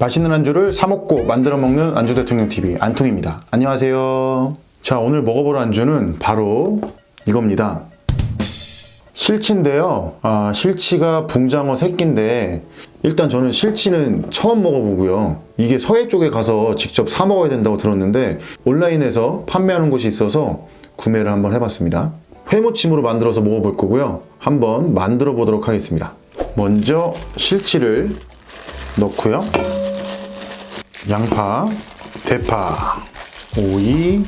맛있는 안주를 사 먹고 만들어 먹는 안주 대통령 TV 안통입니다. 안녕하세요. 자 오늘 먹어볼 안주는 바로 이겁니다. 실치인데요. 아, 실치가 붕장어 새끼인데 일단 저는 실치는 처음 먹어보고요. 이게 서해 쪽에 가서 직접 사 먹어야 된다고 들었는데 온라인에서 판매하는 곳이 있어서 구매를 한번 해봤습니다. 회무침으로 만들어서 먹어볼 거고요. 한번 만들어 보도록 하겠습니다. 먼저 실치를 넣고요. 양파, 대파, 오이,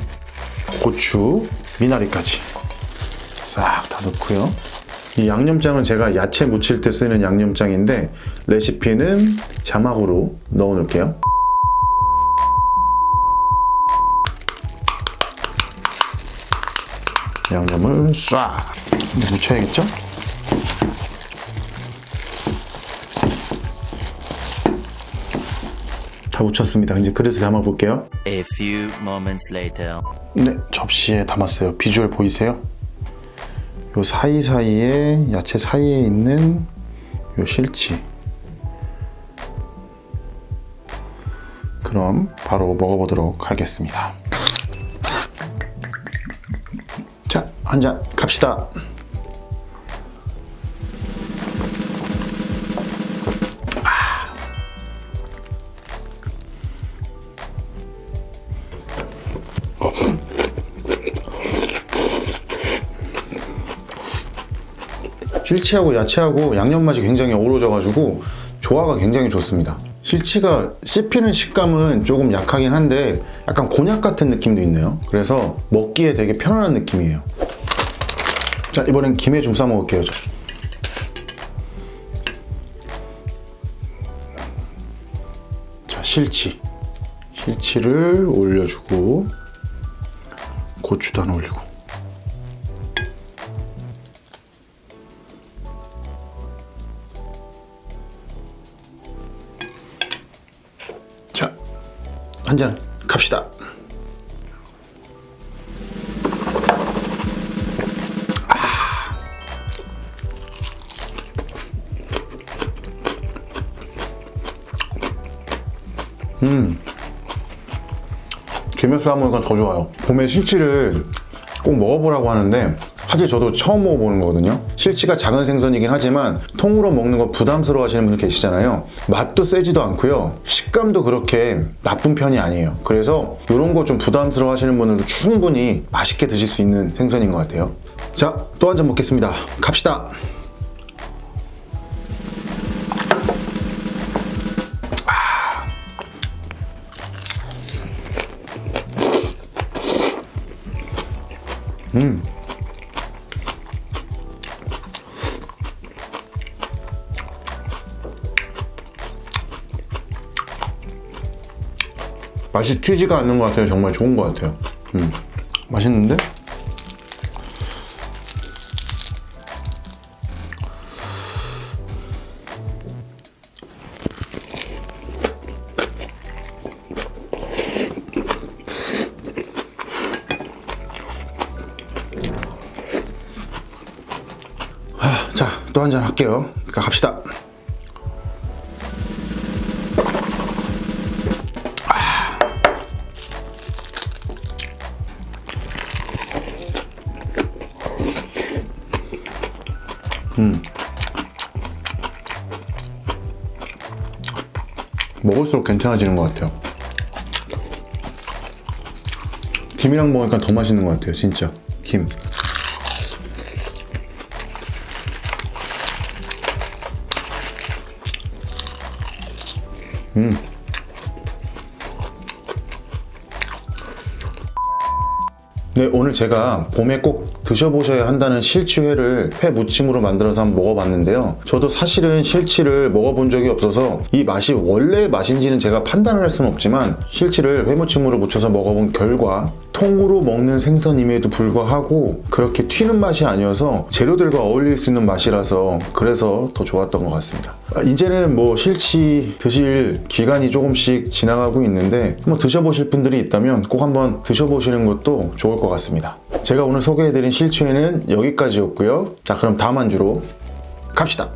고추, 미나리까지 싹 다 넣고요. 이 양념장은 제가 야채 무칠 때 쓰는 양념장인데 레시피는 자막으로 넣어 놓을게요. 양념을 싹 묻혀야겠죠? 다 묻혔습니다. 이제 그릇에 담아 볼게요. A few moments later. 네, 접시에 담았어요. 비주얼 보이세요? 요 사이사이에 야채 사이에 있는 요 실치. 그럼 바로 먹어보도록 하겠습니다. 자, 한 잔 갑시다. 실치하고 야채하고 양념 맛이 굉장히 어우러져가지고 조화가 굉장히 좋습니다. 실치가 씹히는 식감은 조금 약하긴 한데 약간 곤약 같은 느낌도 있네요. 그래서 먹기에 되게 편안한 느낌이에요. 자 이번엔 김에 좀 싸 먹을게요. 저. 자 실치, 실치를 올려주고 고추도 하나 올리고. 자, 한 잔 갑시다. 음. 싸 먹으니까 더 좋아요. 봄에 실치를 꼭 먹어보라고 하는데 사실 저도 처음 먹어보는 거거든요. 실치가 작은 생선이긴 하지만 통으로 먹는 거 부담스러워 하시는 분들 계시잖아요. 맛도 세지도 않고요. 식감도 그렇게 나쁜 편이 아니에요. 그래서 이런 거 좀 부담스러워 하시는 분들도 충분히 맛있게 드실 수 있는 생선인 것 같아요. 자, 또 한 잔 먹겠습니다. 갑시다. 맛이 튀지가 않는 것 같아요. 정말 좋은 것 같아요. 음, 맛있는데? 자, 또한잔 할게요. 자, 갑시다. 먹을수록 괜찮아지는 것 같아요. 김이랑 먹으니까 더 맛있는 것 같아요, 진짜. 김. 음. 네, 오늘 제가 봄에 꼭 드셔보셔야 한다는 실치회를 회 무침으로 만들어서 한번 먹어봤는데요. 저도 사실은 실치를 먹어본 적이 없어서 이 맛이 원래 맛인지는 제가 판단을 할 수는 없지만 실치를 회 무침으로 무쳐서 먹어본 결과 통으로 먹는 생선임에도 불구하고 그렇게 튀는 맛이 아니어서 재료들과 어울릴 수 있는 맛이라서 그래서 더 좋았던 것 같습니다. 아, 이제는 뭐 실치 드실 기간이 조금씩 지나가고 있는데 한번 드셔보실 분들이 있다면 꼭 한번 드셔보시는 것도 좋을 것 같 습니다. 제가 오늘 소개해드린 실치회는 여기까지였고요. 자 그럼 다음 안주로 갑시다.